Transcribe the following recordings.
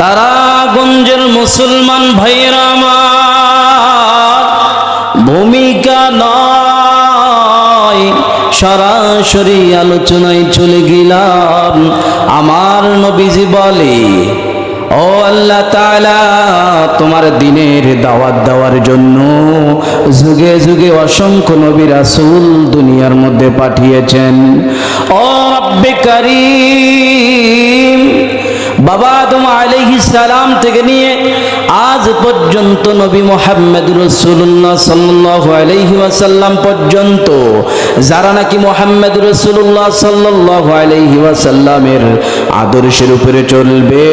তারাগঞ্জের মুসলমান ভাইয়েরা আমার, ভূমিকা নয় সরাসরি আলোচনায় চলে গেলাম। আমার নবীজি বলে, ও আল্লাহ তাআলা, তোমার দিনের দাওয়াত দেওয়ার জন্য যুগে যুগে অসংখ্য নবী রাসূল দুনিয়ার মধ্যে পাঠিয়েছেন। কারীম বাবা আদম আলাইহিস সালাম থেকে নিয়ে আজ পর্যন্ত নবী মোহাম্মদ রসুল্লাহ সাল্লাল্লাহু আলাইহি ওয়াসাল্লাম পর্যন্ত যারা নাকি মোহাম্মদ রসুল্লাহ সাল্লাল্লাহু আলাইহি ওয়াসাল্লামের আদর্শের উপরে চলবে,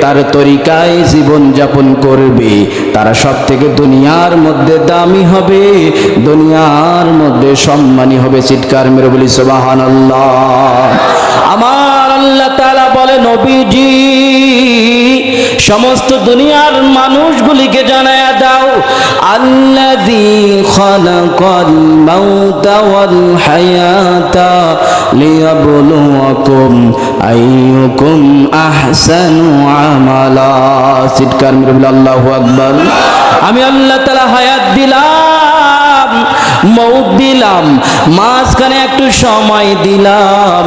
তার তরিকায় জীবন যাপন করবে, তারা সব থেকে দুনিয়ার মধ্যে দামি হবে, দুনিয়ার মধ্যে সম্মানী হবে চিৎকার মেরে বলি সুবহানাল্লাহ। আমার আল্লাহ বলে নবীজি, সমস্ত দুনিয়ার মানুষগুলিকে জানায় দাও, আল্লাযী খালাকাল মাউতা ওয়াল হায়াতা লিয়াবলুয়াকুম আইয়ুকুম আহসানু আমালা। চিৎকার মেরে বলে আল্লাহু আকবার। আমি আল্লাহ তাআলা হায়াত দিলাম মৌত দিলাম, মাঝখানে একটু সময় দিলাম।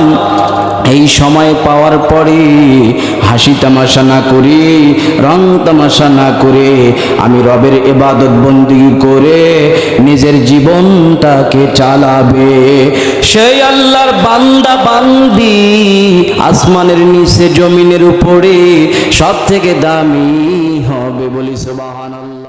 এই সময় পাওয়ার পরে হাসি তামাশা না করে, রং তামাশা না করে আমি রবের এবাদত বন্দি করে নিজের জীবনটাকে চালাবে। সেই আল্লাহর বান্দা বান্দি আসমানের নিচে, জমিনের উপরে সব থেকে দামি হবে বলি সুবহানাল্লাহ।